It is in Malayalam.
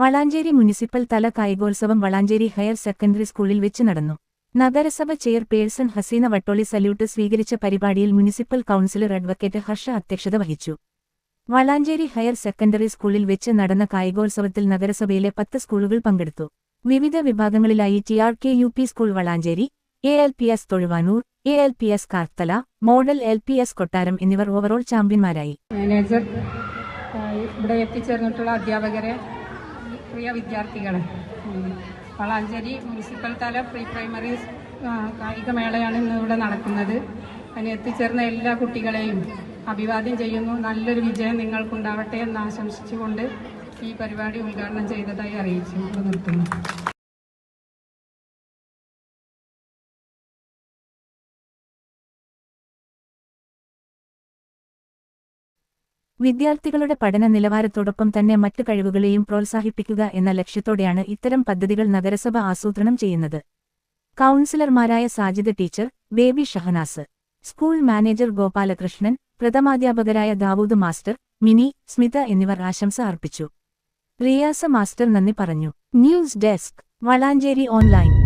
വളാഞ്ചേരി മുനിസിപ്പൽ തല കായികോത്സവം വളാഞ്ചേരി ഹയർ സെക്കൻഡറി സ്കൂളിൽ വെച്ച് നടന്നു. നഗരസഭ ചെയർപേഴ്സൺ ഹസീന വട്ടോളി സല്യൂട്ട് സ്വീകരിച്ച പരിപാടിയിൽ മുനിസിപ്പൽ കൌൺസിലർ അഡ്വക്കേറ്റ് ഹർഷ അധ്യക്ഷത വഹിച്ചു. വളാഞ്ചേരി ഹയർ സെക്കൻഡറി സ്കൂളിൽ വെച്ച് നടന്ന കായികോത്സവത്തിൽ നഗരസഭയിലെ പത്ത് സ്കൂളുകൾ പങ്കെടുത്തു. വിവിധ വിഭാഗങ്ങളിലായി T R K U P school Valanchery A L P S Thozhuvanur A L P S Karthala model L P S Kottaram എന്നിവർ ഓവറോൾ ചാമ്പ്യന്മാരായി. മാനേജർ ഇവിടെ എത്തിച്ചേർന്നിട്ടുള്ള അധ്യാപകരെ പ്രിയ വിദ്യാർത്ഥികളെ. വളാഞ്ചേരി മുനിസിപ്പൽ തല പ്രീ പ്രൈമറി കായികമേളയാണ് ഇന്ന് ഇവിടെ നടക്കുന്നത്. അതിന് എത്തിച്ചേർന്ന എല്ലാ കുട്ടികളെയും അഭിവാദ്യം ചെയ്യുന്നു. നല്ലൊരു വിജയം നിങ്ങൾക്കുണ്ടാവട്ടെ എന്ന് ആശംസിച്ചുകൊണ്ട് ഈ പരിപാടി ഉദ്ഘാടനം ചെയ്തതായി അറിയിച്ചു. നിർത്തുന്നു. വിദ്യാർത്ഥികളുടെ പഠന നിലവാരത്തോടൊപ്പം തന്നെ മറ്റു കഴിവുകളെയും പ്രോത്സാഹിപ്പിക്കുക എന്ന ലക്ഷ്യത്തോടെയാണ് ഇത്തരം പദ്ധതികൾ നഗരസഭ ആസൂത്രണം ചെയ്യുന്നത്. കൗൺസിലർമാരായ Sajid teacher Baby Shahnaz school manager Gopalakrishnan പ്രഥമാധ്യാപകരായ Dawood master Mini Smitha എന്നിവർ ആശംസ അർപ്പിച്ചു. റിയാസ മാസ്റ്റർ നന്ദി പറഞ്ഞു. News desk Valanchery online.